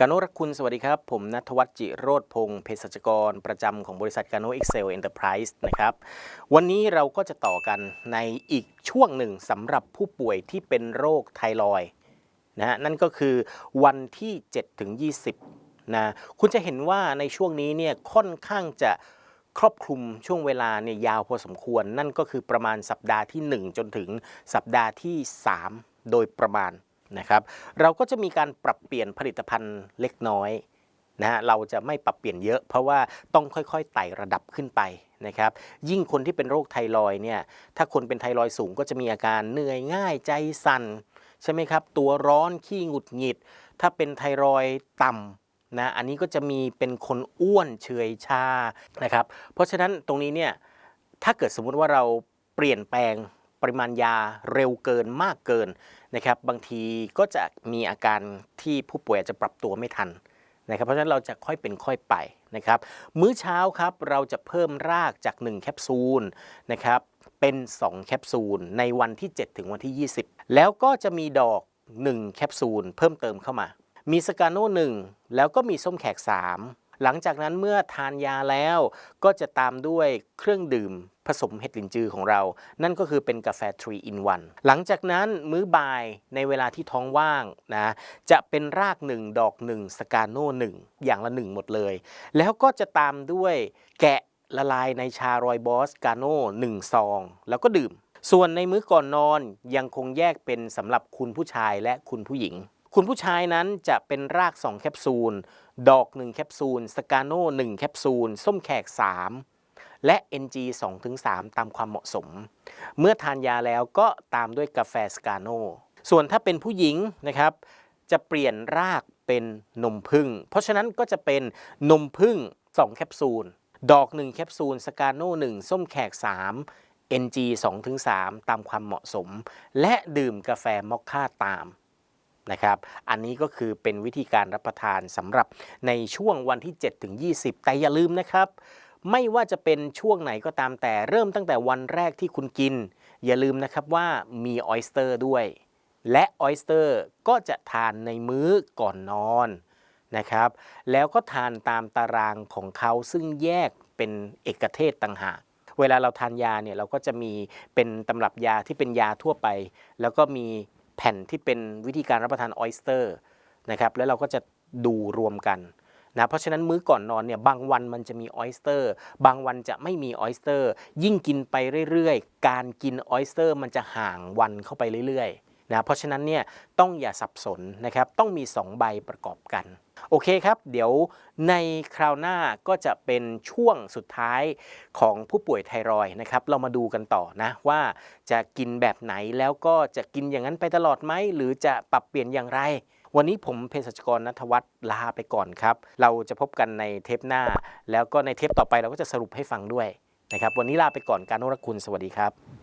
กาโนรักคุณสวัสดีครับ ผมนัทวัฒน์จิโรธพงศ์เภสัชกร ประจำของบริษัทกาโนเอ็กเซลเอ็นเตอร์ไพรส์นะครับ วันนี้เราก็จะต่อกันในอีกช่วงหนึ่งสำหรับผู้ป่วยที่เป็นโรคไทรอยนะฮะนั่นก็คือวันที่ 7 ถึง 20นะคุณจะเห็นว่าในช่วงนี้เนี่ยค่อนข้างจะครอบคลุมช่วงเวลาเนี่ยยาวพอสมควร นั่นก็คือประมาณสัปดาห์ที่ 1 จนถึงสัปดาห์ที่ 3 โดยประมาณ นะครับ เราก็จะมีการปรับเปลี่ยนผลิตภัณฑ์เล็กน้อยนะฮะเราจะไม่ปรับเปลี่ยนเยอะ เพราะว่าต้องค่อยๆไต่ระดับขึ้นไปนะครับ ยิ่งคนที่เป็นโรคไทรอยเนี่ย ถ้าคนเป็นไทรอยสูงก็จะมีอาการเหนื่อยง่ายใจสั่นใช่ไหมครับ ตัวร้อนขี้หงุดหงิด ถ้าเป็นไทรอยต่ำนะ อันนี้ก็จะมีเป็นคนอ้วนเฉยชานะครับ เพราะฉะนั้นตรงนี้เนี่ย ถ้าเกิดสมมุติว่าเราเปลี่ยนแปลง ปริมาณยาเร็วเกินมากเกินนะครับบางทีก็จะมีอาการที่ผู้ป่วยจจะปรับตัวไม่ทันนะครับเพราะฉะนั้นเราจะค่อยเป็นค่อยไปนะครับมื้อเช้าครับเราจะเพิ่มรากจาก 1 แคปซูลนะครับเป็น 2 แคปซูลในวันที่ 7 ถึงวันที่ 20 แล้วก็จะมีดอก 1 แคปซูลเพิ่มเติมเข้ามา มีสกาโน่1แล้วก็มีส้มแขก 3 หลังจากนั้นเมื่อทานยาแล้วก็จะตามด้วยเครื่องดื่มผสมเห็ดลินจือของเรา นั่นก็คือเป็นกาแฟ 3 in 1 หลังจากนั้นมื้อบ่ายในเวลาที่ท้องว่างนะจะเป็นราก1ดอก1สกาโน่1อย่างละ1หมดเลย แล้วก็จะตามด้วยแกะละลายในชารอยบอสกาโน่1ซอง แล้วก็ดื่ม ส่วนในมื้อก่อนนอนยังคงแยกเป็นสำหรับคุณผู้ชายและคุณผู้หญิง คุณผู้ชายนั้นจะเป็นราก 2 แคปซูล ดอก 1 แคปซูล สกาโน่1แคปซูล ส้มแขก 3 และ NG 2-3 ตามความเหมาะสม เมื่อทานยาแล้วก็ตามด้วยกาแฟสกาโน่ส่วนถ้าเป็นผู้หญิงนะครับ จะเปลี่ยนรากเป็นนมผึ้งเพราะฉะนั้นก็จะเป็นนมผึ้ง2 แคปซูล ดอก 1 แคปซูล สกาโน่1ส้มแขก 3 NG 2-3 ตามความเหมาะสม และดื่มกาแฟมอคค่าตาม นะครับ อันนี้ก็คือเป็นวิธีการรับประทานสำหรับในช่วงวันที่ 7 ถึง 20 แต่อย่าลืมนะครับ ไม่ว่าจะเป็นช่วงไหนก็ตามแต่เริ่มตั้งแต่วันแรกที่คุณกิน อย่าลืมนะครับว่ามีออยสเตอร์ด้วย และออยสเตอร์ก็จะทานในมื้อก่อนนอนนะครับ แล้วก็ทานตามตารางของเขาซึ่งแยกเป็นเอกเทศต่างหากเวลาเราทานยาเนี่ยเราก็จะมีเป็นตำรับยาที่เป็นยาทั่วไป แล้วก็มี แผ่นที่เป็นวิธีการรับประทานออยสเตอร์นะครับแล้วเราก็จะดูรวมกันนะเพราะฉะนั้นมื้อก่อนนอนเนี่ยบางวันมันจะมีออยสเตอร์บางวันจะไม่มีออยสเตอร์ยิ่งกินไปเรื่อยๆ การกินออยสเตอร์มันจะห่างวันเข้าไปเรื่อยๆ นะเพราะฉะนั้นเนี่ยต้องอย่าสับสนนะครับต้องมี 2 ใบประกอบกัน โอเคครับ เดี๋ยวในคราวหน้าก็จะเป็นช่วงสุดท้ายของผู้ป่วยไทรอยนะครับ เรามาดูกันต่อนะว่าจะกินแบบไหนแล้วก็จะกินอย่างนั้นไปตลอดไหม หรือจะปรับเปลี่ยนอย่างไรวันนี้ผมเภสัชกรนัทวัฒน์ลาไปก่อนครับ เราจะพบกันในเทปหน้า แล้วก็ในเทปต่อไปเราก็จะสรุปให้ฟังด้วยนะครับ วันนี้ลาไปก่อนการนรักคุณสวัสดีครับ